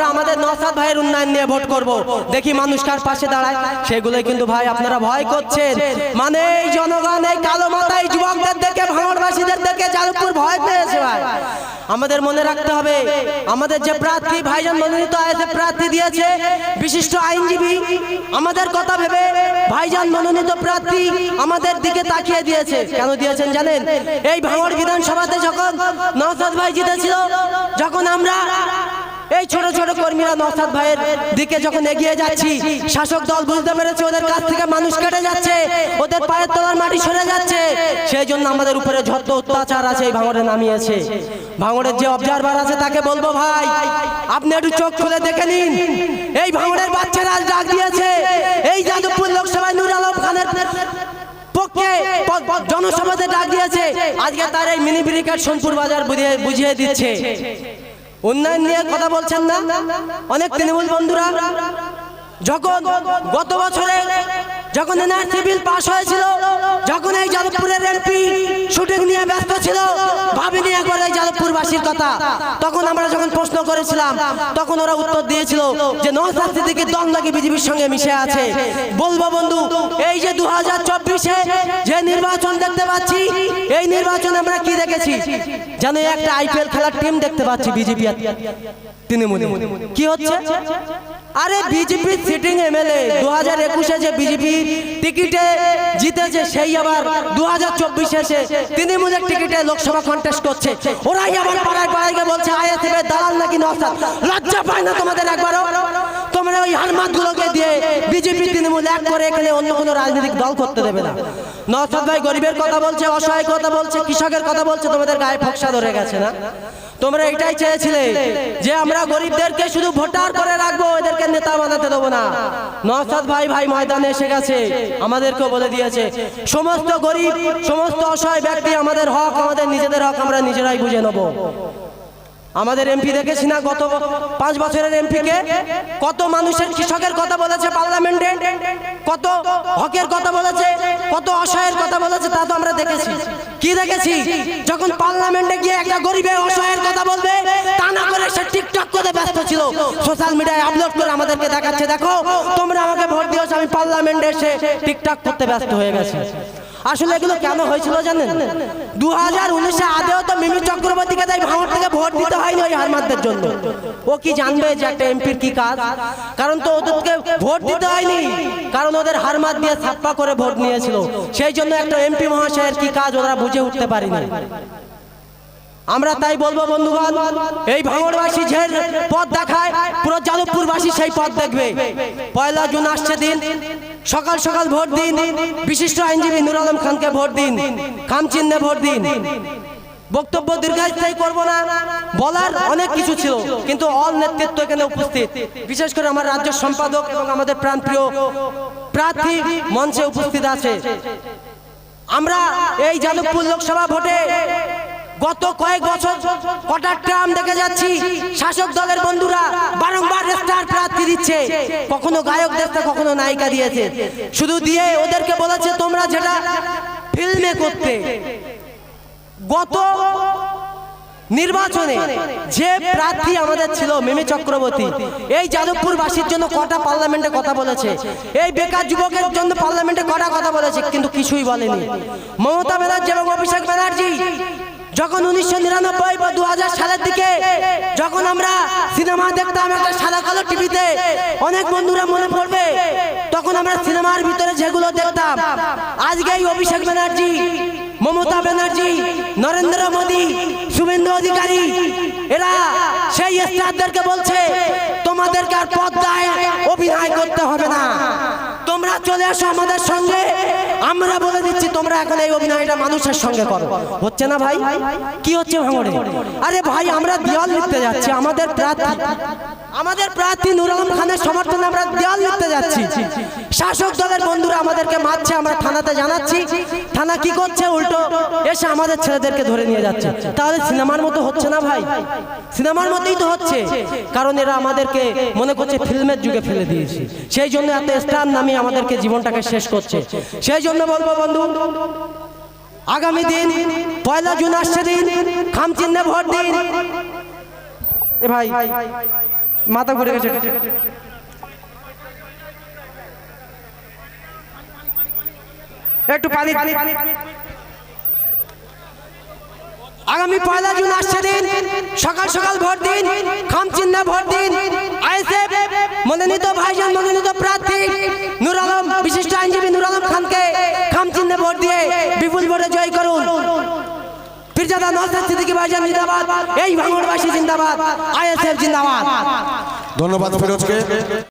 আমরা আমাদের নসাদ ভাইয়ের উন্নয়ন নিয়ে ভোট করব। দেখি মানুষ কার পাশে দাঁড়ায়। সেগুলোই কিন্তু ভাই আপনারা ভয় করছেন। মানে এই জনগণ, এই কালো মাথায় যুবকদের দেখে, ভাঙড়বাসীদের দেখে যাদবপুর ভয় পেয়েছে ভাই। আমাদের মনে রাখতে হবে, আমাদের যে প্রার্থী ভাইজান মনোনীত হয়েছে প্রার্থী দিয়েছে, বিশিষ্ট আইনজীবী, আমাদের কথা ভেবে ভাইজান মনোনীত প্রার্থী আমাদের দিকে তাকিয়ে দিয়েছে। কেন দিয়েছেন জানেন? এই ভাঙড় বিধানসভাতে যখন নওসাদ ভাই জিতেছিল, যখন আমরা কর্মীরা নওসাদ ভাইয়ের দিকে যখন এগিয়ে যাচ্ছি, শাসক দল বুঝতে পেরেছে ওদের কাছ থেকে মানুষ কেটে যাচ্ছে, ওদের পায়ের তলার মাটি সরে যাচ্ছে। সেই জন্য আমাদের উপরে যত অত্যাচার আছে এই ভাঙড়ে নামিয়েছে। ভাঙড়ের যে অবজারভার আছে তাকে বলব ভাই, আপনি একটু চোখ খুলে দেখে নিন। এই ভাঙড়ের বাচ্চারা আজ ডাক দিয়েছে। এই যাদবপুর লোকসভায় নুর আলম খানের পক্ষে জনসভাতে ডাক দিয়েছে। আজকে তার এই মিনি ব্রিকেট সোনপুর বাজার বুঝিয়ে দিচ্ছে। উন্নয়ন নিয়ে কথা বলছেন না? অনেক তৃণমূল বন্ধুরা যখন গত বছরে যখন এনআরসি বিল পাশ হয়েছিল, যখন এই যাদবপুরের এমপি শুটিং নিয়ে ব্যস্ত ছিল, ভাবিনি একবার এই যাদবপুরবাসীর কথা। তখন আমরা যখন প্রশ্ন করেছিলাম, তখন ওরা উত্তর দিয়েছিল যে নওসাদ সিদ্দিকীর দল নাকি বিজেপির সঙ্গে মিশে আছে। বলব বন্ধু, এই যে দু হাজার চব্বিশে যে নির্বাচন দেখতে পাচ্ছি, এই নির্বাচনে আমরা কি দেখেছি? যেন একটা আইপিএল খেলার টিম দেখতে পাচ্ছি বিজেপি আর তৃণমূল। কি হচ্ছে? আরে বিজেপি সিটিং এমএলএ দু হাজার একুশে যে বিজেপি টিকিটে জিতেছে সেই আবার দু হাজার চব্বিশে এসে মুজের টিকিটে লোকসভা কন্টেস্ট করছে। ওরাই আবার পাড়ায় পাড়ায় বলছে আইএসএফের দালাল নাকি নসাদ লজ্জা পায় না তোমাদের একবারও? তোমরা ওই হারমাত গুলোকে দিয়ে বিজেপি তৃণমূল এক করে এখানে অন্য কোনো রাজনৈতিক দল করতে দেবে না। নসাদ ভাই গরিবের কথা বলছে, অসহায় কথা বলছে, কৃষকের কথা বলছে, তোমাদের গায়ে ফকসা ধরে গেছে না? তোমরা এটাই চেয়েছিলে যে আমরা গরিবদেরকে শুধু ভোটার করে রাখব এদেরকে নেতা বানাতে দেবো না। নসাদ ভাই ভাই ময়দানে এসে গেছে, আমাদেরকেও বলে দিয়েছে, সমস্ত গরিব, সমস্ত অসহায় ব্যক্তি আমাদের হক, আমাদের নিজেদের হক আমরা নিজেরাই বুঝে নেব। আমাদের এমপি দেখেছি না গত পাঁচ বছরের এমপিকে কত মানুষের কৃষকের কথা বলেছে পার্লামেন্টে, কত হকের কথা বলেছে, কত অসহায়ের কথা বলেছে, তা তো আমরা দেখেছি। কি দেখেছি? যখন পার্লামেন্টে গিয়ে একটা গরিবের অসহায়ের কথা বলবে, তা না করে সে টিকটক করে ব্যস্ত ছিল। সোশ্যাল মিডিয়ায় আপলোড করে আমাদেরকে দেখাচ্ছে, দেখো, তোমরা আমাকে ভোট দিয়েছ, আমি পার্লামেন্টে এসে টিকটক করতে ব্যস্ত হয়ে গেছি। আসলে এগুলো কেন হয়েছিল জানেন? দু হাজার উনিশে আদেও তো মিমি চক্রবর্তীকে তাই ভাঙর থেকে ভোট দিতে হয়নি ওই হারমাতদের জন্য। ও কি জানবে যে একটা এমপির কি কাজ? কারণ তো ওদেরকে ভোট দিতে হয়নি। কারণ ওদের হারমাত দিয়ে ছাপ্পা করে ভোট নিয়েছিল। সেই জন্য একটা এমপি মহাশয়ের কি কাজ ওরা বুঝে উঠতে পারিনি। আমরা তাই বলব বন্ধুগণ এই ভাঙড়বাসী যে পথ দেখায় পুরো যাদবপুরবাসী সেই পথ দেখবে। পয়লা জুন আসছে দিন। সকাল সকাল ভোট দিন। বিশিষ্ট আইনজীবী নুর আলম খানকে ভোট দিন। খাম চিহ্নে ভোট দিন। বক্তব্য দীর্ঘস্থায়ী করব না। বলার অনেক কিছু ছিল, কিন্তু অল নেতৃত্ব এখানে উপস্থিত। বিশেষ করে আমার রাজ্য সম্পাদক এবং আমাদের প্রাণপ্রিয় প্রার্থী মঞ্চে উপস্থিত আছে। আমরা এই যাদবপুর লোকসভা ভোটে গত কয়েক বছর কটার ট্রাম দেখে যাচ্ছি। শাসক দলের বন্ধুরা স্টার প্রার্থী দিচ্ছে। কখনো গায়ক দেখতে কখনো নায়িকা দিয়েছে। শুধু দিয়ে ওদেরকে বলেছে, তোমরা যেটা ফিল্মে করতে। গত নির্বাচনে যে প্রার্থী আমাদের ছিল, মিমি চক্রবর্তী, এই যাদবপুরবাসীর জন্য কটা পার্লামেন্টে কথা বলেছে। এই বেকার যুবকের জন্য পার্লামেন্টে কটা কথা বলেছে, কিন্তু কিছুই বলেনি। মমতা ব্যানার্জি এবং অভিষেক ব্যানার্জি, যখন উনিশশো নিরানব্বই বা দুই হাজার সালের দিকে যখন আমরা সিনেমা দেখতাম একটা সাদা কালো টিভিতে। অনেক বন্ধুরা মনে পড়বে, তখন আমরা সিনেমার ভিতরে যেগুলো দেখতাম। আজকে এই অভিষেক ব্যানার্জি, মমতা ব্যানার্জি, নরেন্দ্র মোদী, শুভেন্দু অধিকারী, এরা সেই স্টারদেরকে বলছে, তোমাদেরকে আর পদ্মায় অভিনয় করতে হবে না। তোমরা চলে আসো আমাদের সঙ্গে। আমরা বলে দিচ্ছি, তোমরা এখন এই অভিনয়টা মানুষের সঙ্গে করো। হচ্ছে না ভাই? কি হচ্ছে ভাঙড়ে? আরে ভাই, আমরা দেওয়াল লিখতে যাচ্ছি, আমাদের প্রার্থী আমাদের প্রার্থী নুর আলম খানের সমর্থনে আমরা দেওয়াল লিখতে যাচ্ছি। শাসক দলের বন্ধুরা আমাদেরকে মারছে, আমরা থানাতে জানাচ্ছি। থানা কি করছে? উল্টো এসে আমাদের ছেলেদেরকে ধরে নিয়ে যাচ্ছে। তাহলে সিনেমার মতো হচ্ছে না ভাই? সিনেমার মতোই তো হচ্ছে। কারণ এরা আমাদেরকে মনে করছে ফিল্মের যুগে ফেলে দিয়েছে। সেই জন্য এত স্টার নামিয়ে আমাদেরকে জীবনটাকে শেষ করছে। সেই জন্য বলব বন্ধু, আগামী দিন, পয়লা জুন আসছে দিন খাম চিহ্নে ভোট দিন। এ ভাই, মাথা ঘুরে গেছে। একটু পানি আগামী পয়লা জুন আসছে দিন, সকাল সকাল ভোট দিন খাম চিহ্নে ভোট দিন, আইএসএফ মনোনীত ভাইজান, মনোনীত প্রার্থী নুর আলম বিশিষ্ট আইনজীবী নুর আলম খানকে খাম চিহ্নে ভোট দিয়ে বিপুল ভোটে জয় করুন। ফিরজাদা নজর সিদ্দিকী ভাইজান জিন্দাবাদ, এই ভাঙড়বাসী জিন্দাবাদ, আইএসএফ জিন্দাবাদ। ধন্যবাদ ফিরোজকে।